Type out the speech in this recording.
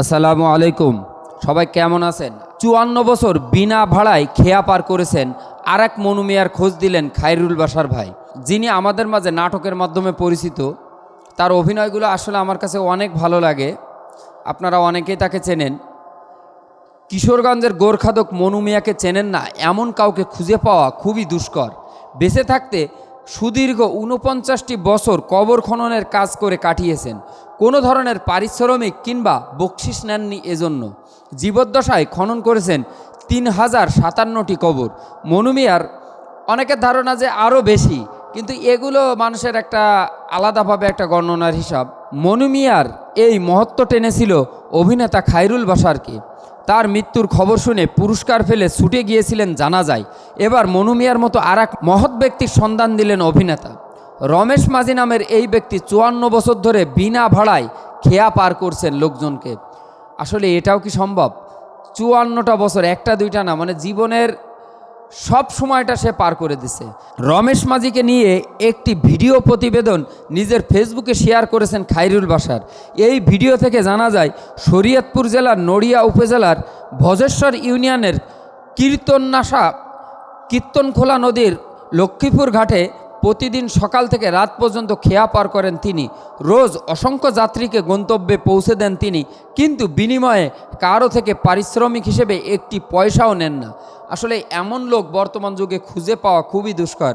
আসসালামু আলাইকুম। সবাই কেমন আছেন? চুয়ান্ন বছর বিনা ভাড়ায় খেয়া পার করেছেন আর এক মনুমিয়ার খোঁজ দিলেন খাইরুল বাসার ভাই। যিনি আমাদের মাঝে নাটকের মাধ্যমে পরিচিত, তার অভিনয়গুলো আসলে আমার কাছে অনেক ভালো লাগে। আপনারা অনেকেই তাকে চেনেন। কিশোরগঞ্জের গোরখাদক মনুমিয়াকে চেনেন না, এমন কাউকে খুঁজে পাওয়া খুবই দুষ্কর। বেঁচে থাকতে সুদীর্ঘ উনপঞ্চাশটি বছর কবর খননের কাজ করে কাটিয়েছেন। কোনো ধরনের পারিশ্রমিক কিংবা বকশিস নেননি এজন্য। জীবদ্দশায় খনন করেছেন তিন হাজার সাতান্নটি কবর। মনুমিয়ার অনেকের ধারণা যে আরও বেশি, কিন্তু এগুলো মানুষের একটা আলাদাভাবে একটা গণনার হিসাব। মনুমিয়ার এই মহত্ব টেনেছিল অভিনেতা খাইরুল বাসারকে তার মৃত্যুর খবর শুনে পুরস্কার ফেলে ছুটে গিয়েছিলেন জানা যায় এবার মনুমিয়ার মতো আর এক মহৎ ব্যক্তির সন্ধান দিলেন অভিনেতা। রমেশ মাঝি নামের এই ব্যক্তি চুয়ান্ন বছর ধরে বিনা ভাড়ায় খেয়া পার করছেন লোকজনকে। আসলে এটাও কি সম্ভব? চুয়ান্নটা বছর, একটা দুইটা না মানে জীবনের সব সময়টা সে পার করে দিছে। রমেশ মাঝিকে নিয়ে একটি ভিডিও প্রতিবেদন নিজের ফেসবুকে শেয়ার করেছেন খাইরুল বাসার। এই ভিডিও থেকে জানা যায়, শরীয়তপুর জেলার নড়িয়া উপজেলার ভজেশ্বর ইউনিয়নের কীর্তননাশা কীর্তনখোলা নদীর লক্ষ্মীপুর ঘাটে প্রতিদিন সকাল থেকে রাত পর্যন্ত খেয়া পার করেন তিনি। রোজ অসংখ্য যাত্রীকে গন্তব্যে পৌঁছে দেন তিনি, কিন্তু বিনিময়ে কারও থেকে পারিশ্রমিক হিসেবে একটি পয়সাও নেন না। আসলে এমন লোক বর্তমান যুগে খুঁজে পাওয়া খুবই দুষ্কর।